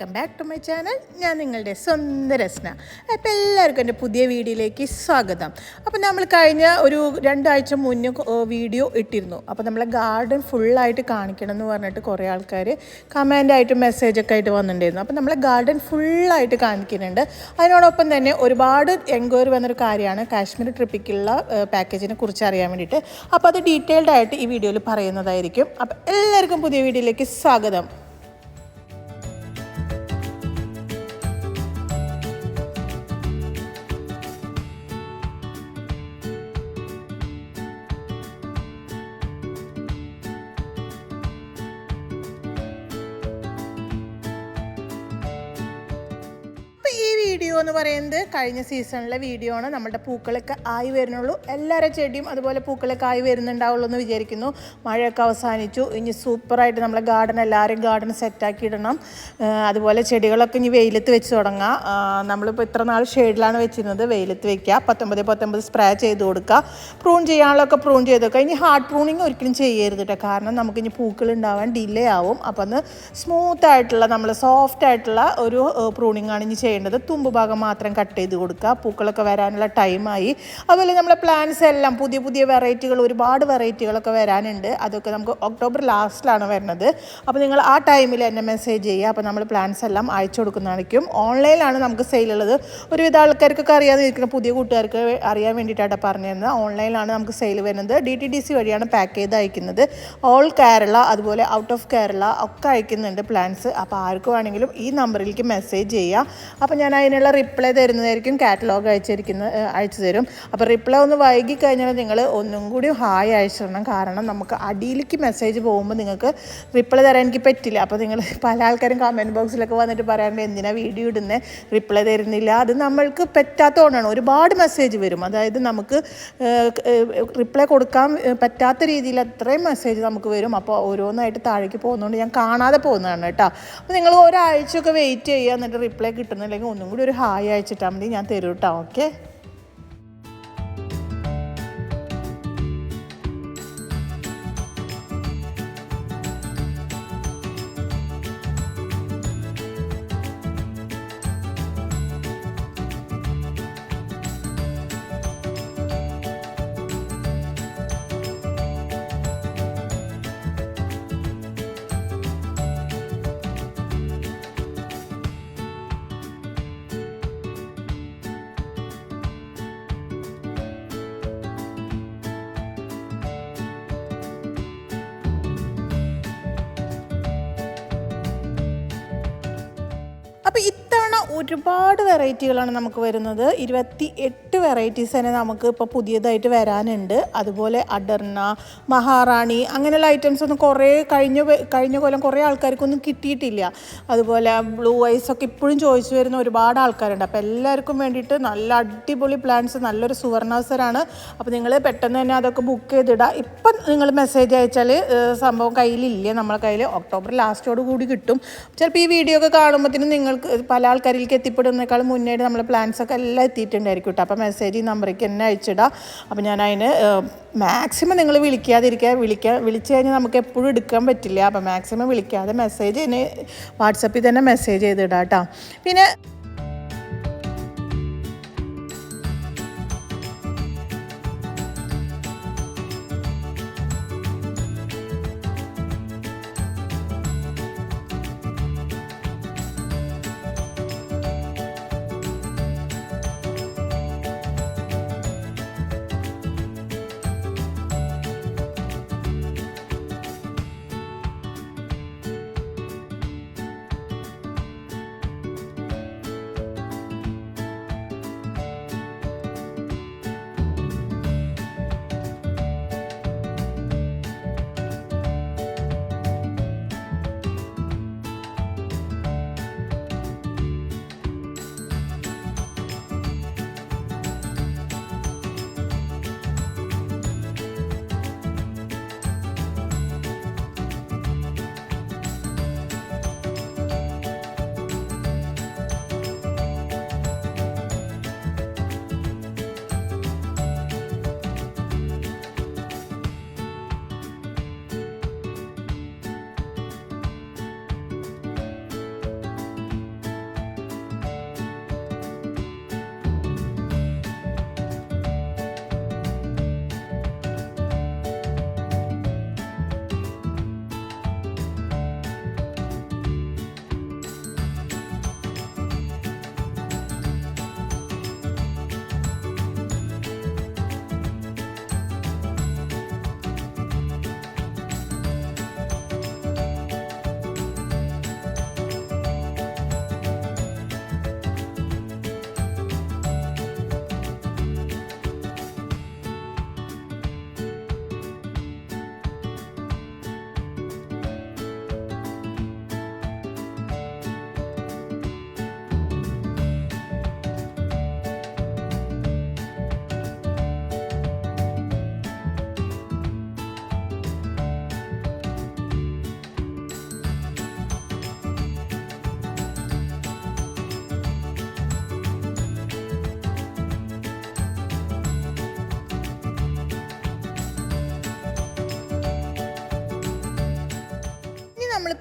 Welcome back to my channel ഞാൻ നിങ്ങളുടെ സ്വന്തം രസ്ന. അപ്പോൾ എല്ലാവർക്കും എന്റെ പുതിയ വീഡിയോയിലേക്ക് സ്വാഗതം. അപ്പോൾ നമ്മൾ കഴിഞ്ഞ ഒരു രണ്ടാഴ്ച മുന്നേ വീഡിയോ ഇട്ടിരുന്നു. അപ്പോൾ നമ്മളെ ഗാർഡൻ ഫുള്ളായിട്ട് കാണിക്കണം എന്ന് പറഞ്ഞിട്ട് കുറേ ആൾക്കാർ കമന്റായിട്ട് മെസ്സേജൊക്കെ ആയിട്ട് വന്നിട്ടുണ്ടായിരുന്നു. അപ്പോൾ നമ്മളെ ഗാർഡൻ ഫുള്ളായിട്ട് കാണിക്കുന്നുണ്ട്. അതിനോടൊപ്പം തന്നെ ഒരുപാട് എൻക്വയറി വന്നൊരു കാര്യമാണ് കാശ്മീർ ട്രിപ്പിക്കുള്ള പാക്കേജിനെ കുറിച്ച് അറിയാൻ വേണ്ടിയിട്ട്. അപ്പോൾ അത് ഡീറ്റെയിൽഡ് ആയിട്ട് ഈ വീഡിയോയിൽ പറയുന്നതായിരിക്കും. അപ്പോൾ എല്ലാവർക്കും പുതിയ വീഡിയോയിലേക്ക് സ്വാഗതം. എന്ന് പറയുന്നത് കഴിഞ്ഞ സീസണിലെ വീഡിയോ ആണ്. നമ്മുടെ പൂക്കളൊക്കെ ആയി വരുന്നുള്ളൂ. എല്ലാവരുടെ ചെടിയും അതുപോലെ പൂക്കളൊക്കെ ആയി വരുന്നുണ്ടാവുള്ളൂ എന്ന് വിചാരിക്കുന്നു. മഴയൊക്കെ അവസാനിച്ചു. ഇനി സൂപ്പറായിട്ട് നമ്മളെ ഗാർഡൻ എല്ലാവരും ഗാർഡൻ സെറ്റാക്കി ഇടണം. അതുപോലെ ചെടികളൊക്കെ ഇനി വെയിലത്ത് വെച്ച് തുടങ്ങാം. നമ്മളിപ്പോൾ ഇത്ര നാൾ ഷെയ്ഡിലാണ് വെച്ചിരുന്നത്. വെയിലത്ത് വെക്കുക. പത്തൊമ്പത് പത്തൊമ്പത് സ്പ്രേ ചെയ്ത് കൊടുക്കുക. പ്രൂൺ ചെയ്യാനുള്ളതൊക്കെ പ്രൂൺ ചെയ്ത് വെക്കുക. ഇനി ഹാർഡ് പ്രൂണിങ് ഒരിക്കലും ചെയ്യരുത് കേട്ടോ കാരണം നമുക്കിനി പൂക്കൾ ഉണ്ടാവാൻ ഡിലേ ആവും. അപ്പം ഒന്ന് സ്മൂത്ത് ആയിട്ടുള്ള നമ്മൾ സോഫ്റ്റ് ആയിട്ടുള്ള ഒരു പ്രൂണിങ് ആണ് ഇനി ചെയ്യേണ്ടത്. തുമ്പ് ഭാഗം മാത്രം കട്ട് ചെയ്ത് കൊടുക്കുക. പൂക്കളൊക്കെ വരാനുള്ള ടൈമായി അതുപോലെ നമ്മളെ പ്ലാന്റ്സ് എല്ലാം പുതിയ പുതിയ വെറൈറ്റികൾ ഒരുപാട് വെറൈറ്റികളൊക്കെ വരാനുണ്ട്. അതൊക്കെ നമുക്ക് ഒക്ടോബർ ലാസ്റ്റിലാണ് വരുന്നത്. അപ്പോൾ നിങ്ങൾ ആ ടൈമിൽ എന്നെ മെസ്സേജ് ചെയ്യുക. അപ്പോൾ നമ്മൾ പ്ലാന്റ്സ് എല്ലാം അയച്ചു കൊടുക്കുന്നതായിരിക്കും. ഓൺലൈനിലാണ് നമുക്ക് സെയിലുള്ളത് ഒരുവിധ ആൾക്കാർക്കൊക്കെ അറിയാതെ ഇരിക്കുന്ന പുതിയ കൂട്ടുകാർക്ക് അറിയാൻ വേണ്ടിയിട്ടാണ് പറഞ്ഞിരുന്നത് ഓൺലൈനിലാണ് നമുക്ക് സെയിൽ വരുന്നത്. ഡി ടി ഡി സി വഴിയാണ് പാക്ക് ചെയ്ത് അയക്കുന്നത്. ഓൾ കേരള അതുപോലെ ഔട്ട് ഓഫ് കേരള ഒക്കെ അയക്കുന്നുണ്ട് പ്ലാൻസ് അപ്പോൾ ആർക്ക് വേണമെങ്കിലും ഈ നമ്പറിലേക്ക് മെസ്സേജ് ചെയ്യുക. അപ്പോൾ ഞാൻ അതിനുള്ള റിപ്ലൈ തരുന്നതായിരിക്കും കാറ്റലോഗ് അയച്ചിരിക്കുന്ന അയച്ചു തരും. അപ്പോൾ റിപ്ലൈ ഒന്ന് വൈകി കഴിഞ്ഞാൽ നിങ്ങൾ ഒന്നും കൂടി ഹായ് അയച്ചിടണം. കാരണം നമുക്ക് അടിയിലേക്ക് മെസ്സേജ് പോകുമ്പോൾ നിങ്ങൾക്ക് റിപ്ലൈ തരാൻ എനിക്ക് പറ്റില്ല. അപ്പോൾ നിങ്ങൾ പല ആൾക്കാരും കമന്റ് ബോക്സിലൊക്കെ വന്നിട്ട് പറയാറുണ്ട് എന്തിനാ വീഡിയോ ഇടുന്നത് റിപ്ലൈ തരുന്നില്ല. അത് നമ്മൾക്ക് പറ്റാത്തതുകൊണ്ടാണ് ഒരുപാട് മെസ്സേജ് വരും. അതായത് നമുക്ക് റിപ്ലൈ കൊടുക്കാൻ പറ്റാത്ത രീതിയിൽ അത്രയും മെസ്സേജ് നമുക്ക് വരും. അപ്പോൾ ഓരോന്നായിട്ട് താഴേക്ക് പോകുന്നതുകൊണ്ട് ഞാൻ കാണാതെ പോകുന്നതാണ് കേട്ടോ. അപ്പോൾ നിങ്ങൾ ഒരാഴ്ചയൊക്കെ വെയിറ്റ് ചെയ്യുക എന്നിട്ട് റിപ്ലൈ കിട്ടുന്നില്ലെങ്കിൽ ഒന്നും കൂടി ഒരു ഹായ് അയച്ചിട്ടാൽ മതി ഞാൻ തരൂട്ടോ ഓക്കെ? ഒരുപാട് വെറൈറ്റികളാണ് നമുക്ക് വരുന്നത്. ഇരുപത്തി എട്ട് വെറൈറ്റീസ് തന്നെ നമുക്ക് ഇപ്പോൾ പുതിയതായിട്ട് വരാനുണ്ട്. അതുപോലെ അഡർണ മഹാറാണി അങ്ങനെയുള്ള ഐറ്റംസ് ഒന്നും കുറേ കഴിഞ്ഞ കഴിഞ്ഞ കൊല്ലം കുറേ ആൾക്കാർക്കൊന്നും കിട്ടിയിട്ടില്ല. അതുപോലെ ബ്ലൂ ഐസ് ഒക്കെ ഇപ്പോഴും ചോദിച്ചു വരുന്ന ഒരുപാട് ആൾക്കാരുണ്ട്. അപ്പോൾ എല്ലാവർക്കും വേണ്ടിയിട്ട് നല്ല അടിപൊളി പ്ലാന്റ്സ് നല്ലൊരു സുവർണാവസരമാണ് അപ്പോൾ നിങ്ങൾ പെട്ടെന്ന് തന്നെ അതൊക്കെ ബുക്ക് ചെയ്തിടുക ഇപ്പം നിങ്ങൾ മെസ്സേജ് അയച്ചാൽ സംഭവം കയ്യിലില്ല നമ്മളെ കയ്യിൽ ഒക്ടോബർ ലാസ്റ്റോട് കൂടി കിട്ടും. ചിലപ്പോൾ ഈ വീഡിയോ ഒക്കെ കാണുമ്പോഴത്തേനും നിങ്ങൾക്ക് പല ആൾക്കാരിലേക്ക് എത്തിപ്പെടുന്നേക്കാൾ എത്തിപ്പെടുന്നതിനേക്കാൾ മുന്നേ നമ്മൾ പ്ലാൻസൊക്കെ എല്ലാം എത്തിയിട്ടുണ്ടായിരിക്കും കേട്ടോ അപ്പോൾ മെസ്സേജ് ഈ നമ്പറേക്ക് തന്നെ അയച്ചിടാം. അപ്പോൾ ഞാൻ അതിന് മാക്സിമം നിങ്ങൾ വിളിക്കാതിരിക്കുക. വിളിക്കുക വിളിച്ചു കഴിഞ്ഞാൽ നമുക്ക് എപ്പോഴും എടുക്കാൻ പറ്റില്ല. അപ്പോൾ മാക്സിമം വിളിക്കാതെ മെസ്സേജ് എന്നെ വാട്സപ്പിൽ തന്നെ മെസ്സേജ് ചെയ്തിടാം കേട്ടോ പിന്നെ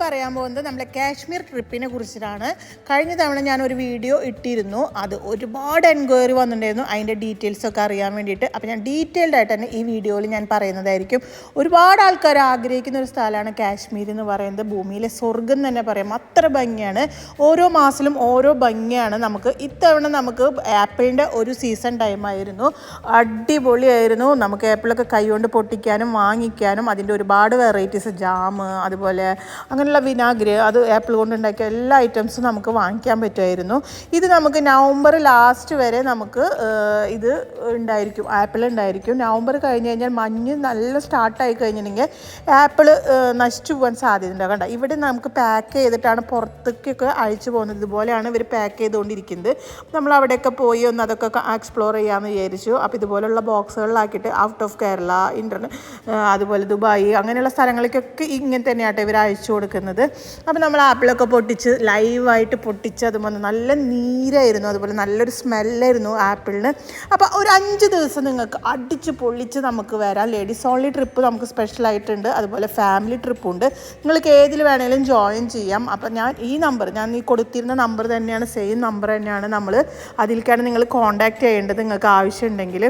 പറയാൻ പോകുന്നത് നമ്മളെ കാശ്മീർ ട്രിപ്പിനെ കുറിച്ചിട്ടാണ്. കഴിഞ്ഞ തവണ ഞാൻ ഒരു വീഡിയോ ഇട്ടിരുന്നു. അത് ഒരുപാട് എൻക്വയറി വന്നിട്ടുണ്ടായിരുന്നു. അതിന്റെ ഡീറ്റെയിൽസ് ഒക്കെ അറിയാൻ വേണ്ടിയിട്ട്. അപ്പോൾ ഞാൻ ഡീറ്റെയിൽഡ് ആയിട്ട് തന്നെ ഈ വീഡിയോയിൽ ഞാൻ പറയുന്നതായിരിക്കും. ഒരുപാട് ആൾക്കാർ ആഗ്രഹിക്കുന്ന ഒരു സ്ഥലമാണ് കാശ്മീർ എന്ന് പറയുന്നത്. ഭൂമിയിലെ സ്വർഗം തന്നെ പറയാം. അത്ര ഭംഗിയാണ്. ഓരോ മാസത്തിലും ഓരോ ഭംഗിയാണ് നമുക്ക്. ഇത്തവണ നമുക്ക് ആപ്പിളിന്റെ ഒരു സീസൺ ടൈമായിരുന്നു അടിപൊളിയായിരുന്നു. നമുക്ക് ആപ്പിളൊക്കെ കൈകൊണ്ട് പൊട്ടിക്കാനും വാങ്ങിക്കാനും അതിന്റെ ഒരുപാട് വെറൈറ്റീസ്. ജാം അതുപോലെ അങ്ങനെയുള്ള വിനാഗിരി അത് ആപ്പിൾ കൊണ്ട് ഉണ്ടാക്കിയ എല്ലാ ഐറ്റംസും നമുക്ക് വാങ്ങിക്കാൻ പറ്റുമായിരുന്നു. ഇത് നമുക്ക് നവംബർ ലാസ്റ്റ് വരെ നമുക്ക് ഇത് ഉണ്ടായിരിക്കും ആപ്പിൾ ഉണ്ടായിരിക്കും. നവംബർ കഴിഞ്ഞ് കഴിഞ്ഞാൽ മഞ്ഞ് നല്ല സ്റ്റാർട്ടായി കഴിഞ്ഞിട്ടുണ്ടെങ്കിൽ ആപ്പിൾ നശിച്ചു പോകാൻ സാധ്യതയുണ്ട് കണ്ട? ഇവിടെ നമുക്ക് പാക്ക് ചെയ്തിട്ടാണ് പുറത്തേക്കൊക്കെ അഴിച്ചു പോകുന്നത്. ഇതുപോലെയാണ് ഇവർ പാക്ക് ചെയ്തുകൊണ്ടിരിക്കുന്നത്. നമ്മൾ അവിടെയൊക്കെ പോയി ഒന്ന് അതൊക്കെ എക്സ്പ്ലോർ ചെയ്യാമെന്ന് വിചാരിച്ചു. അപ്പോൾ ഇതുപോലുള്ള ബോക്സുകളിലാക്കിയിട്ട് ഔട്ട് ഓഫ് കേരള ഇന്റർ അതുപോലെ ദുബായ് അങ്ങനെയുള്ള സ്ഥലങ്ങളിലേക്കൊക്കെ ഇങ്ങനെ തന്നെയാട്ടോ ഇവർ അയച്ചു കൊടുക്കുന്നത്. അപ്പോൾ നമ്മൾ ആപ്പിളൊക്കെ പൊട്ടിച്ച് ലൈവായിട്ട് പൊട്ടിച്ച് അത് വന്ന് നല്ല നീരായിരുന്നു. അതുപോലെ നല്ലൊരു സ്മെല്ലായിരുന്നു ആപ്പിളിന്. അപ്പോൾ ഒരു അഞ്ച് ദിവസം നിങ്ങൾക്ക് അടിച്ച് പൊള്ളിച്ച് നമുക്ക് വരാം. ലേഡീസ് ഓൺലി ട്രിപ്പ് നമുക്ക് സ്പെഷ്യലായിട്ടുണ്ട് അതുപോലെ ഫാമിലി ട്രിപ്പുണ്ട് നിങ്ങൾക്ക് ഏതിൽ വേണേലും ജോയിൻ ചെയ്യാം. അപ്പോൾ ഞാൻ ഈ നമ്പർ ഞാൻ ഈ കൊടുത്തിരുന്ന നമ്പർ തന്നെയാണ് സെയിം നമ്പർ തന്നെയാണ് നമ്മൾ അതിലേക്കാണ് നിങ്ങൾ കോൺടാക്റ്റ് ചെയ്യേണ്ടത് നിങ്ങൾക്ക് ആവശ്യമുണ്ടെങ്കിൽ.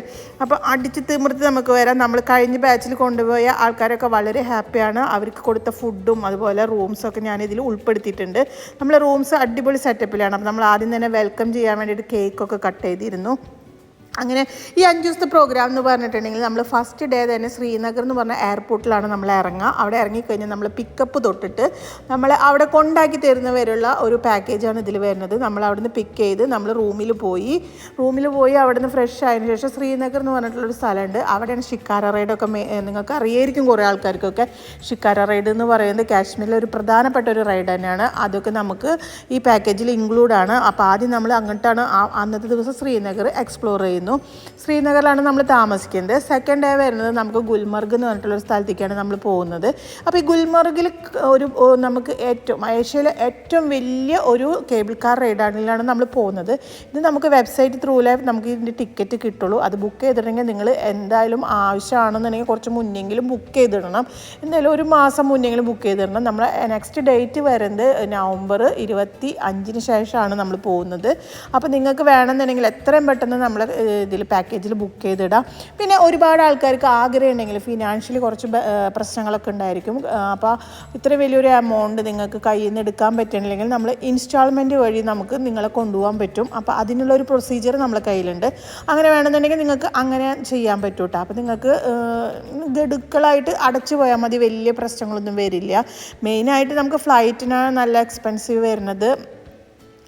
അപ്പോൾ അടിച്ച് തിമിർത്ത് നമുക്ക് വരാം. നമ്മൾ കഴിഞ്ഞ ബാച്ചിൽ കൊണ്ടുപോയ ആൾക്കാരൊക്കെ വളരെ ഹാപ്പിയാണ് അവർക്ക് കൊടുത്ത ഫുഡും അതുപോലെ റൂംസൊക്കെ ഞാൻ ഇതിൽ ഉൾപ്പെടുത്തിയിട്ടുണ്ട്. നമ്മൾ റൂംസ് അടിപൊളി സെറ്റപ്പിലാണ് അപ്പോൾ നമ്മൾ ആദ്യം തന്നെ വെൽക്കം ചെയ്യാൻ വേണ്ടിയിട്ട് കേക്കൊക്കെ കട്ട് ചെയ്തിരുന്നു. അങ്ങനെ ഈ അഞ്ച് ദിവസത്തെ പ്രോഗ്രാം എന്ന് പറഞ്ഞിട്ടുണ്ടെങ്കിൽ നമ്മൾ ഫസ്റ്റ് ഡേ തന്നെ ശ്രീനഗർ എന്ന് പറഞ്ഞ എയർപോർട്ടിലാണ് നമ്മൾ ഇറങ്ങുക. അവിടെ ഇറങ്ങിക്കഴിഞ്ഞാൽ നമ്മൾ പിക്കപ്പ് തൊട്ടിട്ട് നമ്മൾ അവിടെ കൊണ്ടാക്കി തരുന്നവരുള്ള ഒരു പാക്കേജാണ് ഇതിൽ വരുന്നത്. നമ്മൾ അവിടുന്ന് പിക്ക് ചെയ്ത് നമ്മൾ റൂമിൽ പോയി. റൂമിൽ പോയി അവിടുന്ന് ഫ്രഷ് ആയതിനു ശേഷം ശ്രീനഗർ എന്ന് പറഞ്ഞിട്ടുള്ളൊരു സ്ഥലമുണ്ട്. അവിടെയാണ് ഷിക്കാര റൈഡൊക്കെ നിങ്ങൾക്ക് അറിയായിരിക്കും കുറേ ആൾക്കാർക്കൊക്കെ. ഷിക്കാര റൈഡ് എന്ന് പറയുന്നത് കാശ്മീരിലെ ഒരു പ്രധാനപ്പെട്ട ഒരു റൈഡ് തന്നെയാണ്. അതൊക്കെ നമുക്ക് ഈ പാക്കേജിൽ ഇൻക്ലൂഡാണ് അപ്പോൾ ആദ്യം നമ്മൾ അങ്ങോട്ടാണ് അന്നത്തെ ദിവസം ശ്രീനഗർ എക്സ്പ്ലോർ ചെയ്യുന്നു ശ്രീനഗറിലാണ് നമ്മൾ താമസിക്കുന്നത്. സെക്കൻഡ് ഡേ വരുന്നത് നമുക്ക് ഗുൽമർഗ് എന്ന് പറഞ്ഞിട്ടുള്ള സ്ഥലത്തേക്കാണ് നമ്മൾ പോകുന്നത്. അപ്പോൾ ഈ ഗുൽമർഗിൽ ഒരു നമുക്ക് ഏറ്റവും ഏഷ്യയിലെ ഏറ്റവും വലിയ ഒരു കേബിൾ കാർ റൈഡാണിലാണ് നമ്മൾ പോകുന്നത്. ഇത് നമുക്ക് വെബ്സൈറ്റ് ത്രൂലേ നമുക്ക് ഇതിന്റെ ടിക്കറ്റ് കിട്ടുള്ളൂ. അത് ബുക്ക് ചെയ്തിട്ടുണ്ടെങ്കിൽ നിങ്ങൾ എന്തായാലും ആവശ്യമാണെന്നുണ്ടെങ്കിൽ കുറച്ച് മുന്നെങ്കിലും ബുക്ക് ചെയ്തിടണം. എന്തായാലും ഒരു മാസം മുന്നെങ്കിലും ബുക്ക് ചെയ്തിടണം. നമ്മൾ നെക്സ്റ്റ് ഡേറ്റ് വരുന്നത് നവംബർ ഇരുപത്തി അഞ്ചിന് ശേഷമാണ് നമ്മൾ പോകുന്നത്. അപ്പോൾ നിങ്ങൾക്ക് വേണമെന്നുണ്ടെങ്കിൽ എത്രയും പെട്ടെന്ന് നമ്മൾ ഇതിൽ പാക്കേജിൽ ബുക്ക് ചെയ്തിടാം. പിന്നെ ഒരുപാട് ആൾക്കാർക്ക് ആഗ്രഹം ഉണ്ടെങ്കിൽ ഫിനാൻഷ്യലി കുറച്ച് പ്രശ്നങ്ങളൊക്കെ ഉണ്ടായിരിക്കും. അപ്പോൾ ഇത്ര വലിയൊരു എമൗണ്ട് നിങ്ങൾക്ക് കയ്യിൽ നിന്ന് എടുക്കാൻ പറ്റണില്ലെങ്കിൽ നമ്മൾ ഇൻസ്റ്റാൾമെന്റ് വഴി നമുക്ക് നിങ്ങളെ കൊണ്ടുപോകാൻ പറ്റും. അപ്പോൾ അതിനുള്ള ഒരു പ്രൊസീജിയർ നമ്മളെ കയ്യിലുണ്ട്. അങ്ങനെ വേണമെന്നുണ്ടെങ്കിൽ നിങ്ങൾക്ക് അങ്ങനെ ചെയ്യാൻ പറ്റും കേട്ടോ അപ്പോൾ നിങ്ങൾക്ക് ഗഡുക്കളായിട്ട് അടച്ചു പോയാൽ മതി. വലിയ പ്രശ്നങ്ങളൊന്നും വരില്ല. മെയിനായിട്ട് നമുക്ക് ഫ്ലൈറ്റിനാണ് നല്ല എക്സ്പെൻസീവ് വരുന്നത്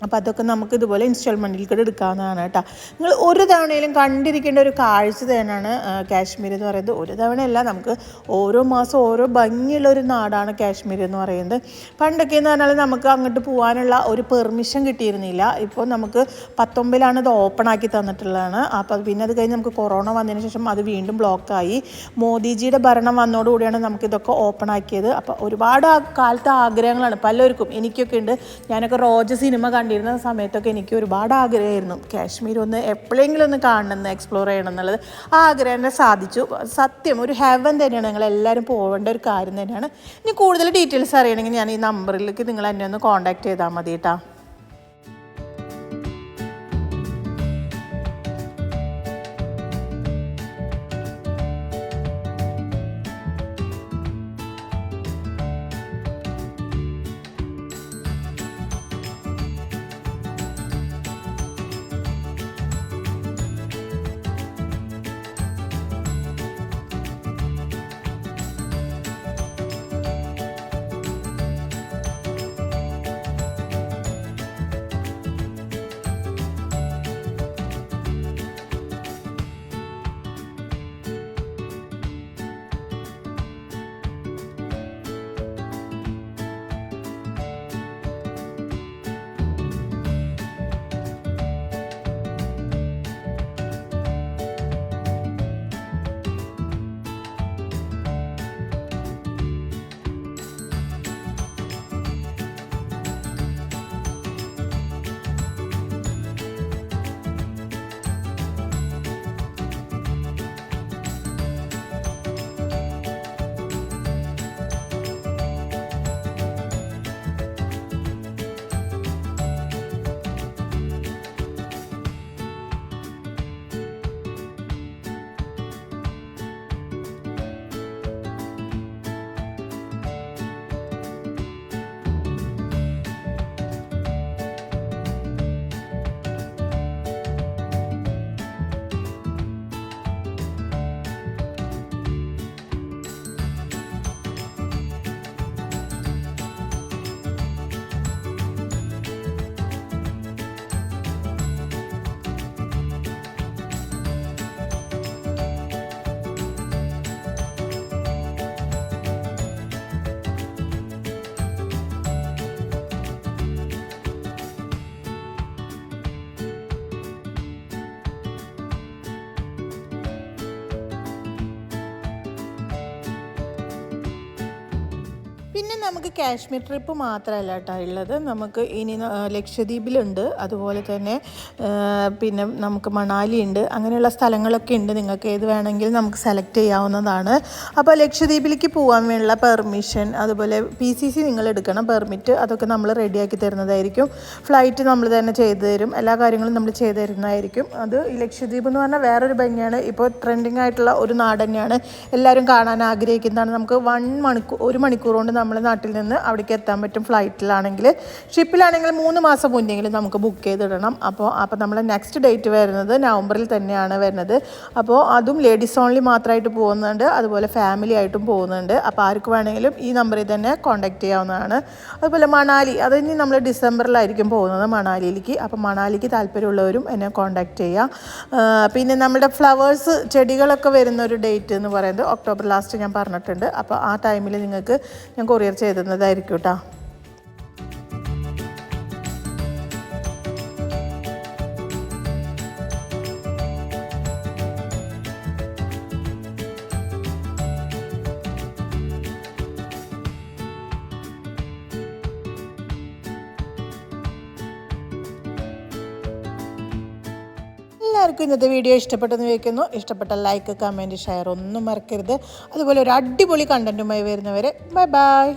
അപ്പോൾ അതൊക്കെ നമുക്ക് ഇതുപോലെ ഇൻസ്റ്റാൾമെന്റിൽ കൂടെ എടുക്കാവുന്നതാണ് കേട്ടോ. നിങ്ങൾ ഒരു തവണയിലും കണ്ടിരിക്കേണ്ട ഒരു കാഴ്ച തന്നെയാണ് കാശ്മീർ എന്ന് പറയുന്നത്. ഒരു തവണയല്ല നമുക്ക് ഓരോ മാസം ഓരോ ഭംഗിയുള്ള ഒരു നാടാണ് കാശ്മീർ എന്ന് പറയുന്നത്. പണ്ടൊക്കെ എന്ന് പറഞ്ഞാൽ നമുക്ക് അങ്ങോട്ട് പോകാനുള്ള ഒരു പെർമിഷൻ കിട്ടിയിരുന്നില്ല. ഇപ്പോൾ നമുക്ക് പത്തൊമ്പതിലാണ് ഇത് ഓപ്പൺ ആക്കി തന്നിട്ടുള്ളതാണ്. അപ്പോൾ പിന്നെ അത് കഴിഞ്ഞ് നമുക്ക് കൊറോണ വന്നതിന് ശേഷം അത് വീണ്ടും ബ്ലോക്കായി മോദിജിയുടെ ഭരണം വന്നതോടുകൂടിയാണ് നമുക്കിതൊക്കെ ഓപ്പൺ ആക്കിയത്. അപ്പോൾ ഒരുപാട് കാലത്തെ ആഗ്രഹങ്ങളാണ്. പലർക്കും എനിക്കൊക്കെ ഉണ്ട്. ഞാനൊക്കെ റോജ സിനിമ കണ്ടിരുന്ന സമയത്തൊക്കെ എനിക്ക് ഒരുപാട് ആഗ്രഹമായിരുന്നു. കാശ്മീർ ഒന്ന് എപ്പോഴെങ്കിലും ഒന്ന് കാണണം എക്സ്പ്ലോർ ചെയ്യണം എന്നുള്ളത്. ആ ആഗ്രഹം തന്നെ സാധിച്ചു. സത്യം ഒരു ഹെവൻ തന്നെയാണ്. നിങ്ങൾ എല്ലാവരും പോകേണ്ട ഒരു കാര്യം തന്നെയാണ്. ഇനി കൂടുതൽ ഡീറ്റെയിൽസ് അറിയണമെങ്കിൽ ഞാൻ ഈ നമ്പറിലേക്ക് നിങ്ങൾ എന്നെ ഒന്ന് കോൺടാക്ട് ചെയ്താൽ മതി കേട്ടോ. പിന്നെ നമുക്ക് കാശ്മീർ ട്രിപ്പ് മാത്രമല്ല കേട്ടോ ഉള്ളത്. നമുക്ക് ഇനി ലക്ഷദ്വീപിലുണ്ട്. അതുപോലെ തന്നെ പിന്നെ നമുക്ക് മണാലി ഉണ്ട്. അങ്ങനെയുള്ള സ്ഥലങ്ങളൊക്കെ ഉണ്ട്. നിങ്ങൾക്ക് ഏത് വേണമെങ്കിലും നമുക്ക് സെലക്ട് ചെയ്യാവുന്നതാണ്. അപ്പോൾ ലക്ഷദ്വീപിലേക്ക് പോകാൻ വേണ്ടിയുള്ള പെർമിഷൻ അതുപോലെ പി സി സി നിങ്ങൾ എടുക്കണം പെർമിറ്റ് അതൊക്കെ നമ്മൾ റെഡിയാക്കി തരുന്നതായിരിക്കും. ഫ്ലൈറ്റ് നമ്മൾ തന്നെ ചെയ്തു തരും. എല്ലാ കാര്യങ്ങളും നമ്മൾ ചെയ്തു തരുന്നതായിരിക്കും. അത് ലക്ഷദ്വീപ് എന്ന് പറഞ്ഞാൽ വേറൊരു ഭംഗിയാണ്. ഇപ്പോൾ ട്രെൻഡിങ് ആയിട്ടുള്ള ഒരു നാട് തന്നെയാണ്. എല്ലാവരും കാണാൻ ആഗ്രഹിക്കുന്നതാണ്. നമുക്ക് വൺ മണിക്കൂർ ഒരു മണിക്കൂർ കൊണ്ട് നമ്മുടെ നാട്ടിൽ നിന്ന് അവിടേക്ക് എത്താൻ പറ്റും ഫ്ലൈറ്റിലാണെങ്കിൽ ഷിപ്പിലാണെങ്കിൽ മൂന്ന് മാസം മുന്നെങ്കിലും നമുക്ക് ബുക്ക് ചെയ്തിടണം. അപ്പോൾ അപ്പോൾ നമ്മളെ നെക്സ്റ്റ് ഡേറ്റ് വരുന്നത് നവംബറിൽ തന്നെയാണ് വരുന്നത്. അപ്പോൾ അതും ലേഡീസ് ഓൺലി മാത്രമായിട്ട് പോകുന്നുണ്ട്. അതുപോലെ ഫാമിലി ആയിട്ടും പോകുന്നുണ്ട്. അപ്പോൾ ആർക്ക് വേണമെങ്കിലും ഈ നമ്പറിൽ തന്നെ കോൺടാക്റ്റ് ചെയ്യാവുന്നതാണ്. അതുപോലെ മണാലി അത് ഇനി നമ്മൾ ഡിസംബറിലായിരിക്കും പോകുന്നത് മണാലിയിലേക്ക്. അപ്പോൾ മണാലിക്ക് താല്പര്യമുള്ളവരും എന്നെ കോൺടാക്റ്റ് ചെയ്യാം. പിന്നെ നമ്മുടെ ഫ്ലവേഴ്സ് ചെടികളൊക്കെ വരുന്ന ഒരു ഡേറ്റ് എന്ന് പറയുന്നത് ഒക്ടോബർ ലാസ്റ്റ് ഞാൻ പറഞ്ഞിട്ടുണ്ട്. അപ്പോൾ ആ ടൈമിൽ നിങ്ങൾക്ക് ഞാൻ കൊറിയർ ചെയ്തതായിരിക്കും കേട്ടോ എല്ലാവർക്കും ഇന്നത്തെ വീഡിയോ ഇഷ്ടപ്പെട്ടെന്ന് ചോദിക്കുന്നു ഇഷ്ടപ്പെട്ട ലൈക്ക് കമന്റ് ഷെയർ ഒന്നും മറക്കരുത്. അതുപോലെ ഒരു അടിപൊളി കണ്ടന്റുമായി വരുന്നവരെ ബൈ ബൈ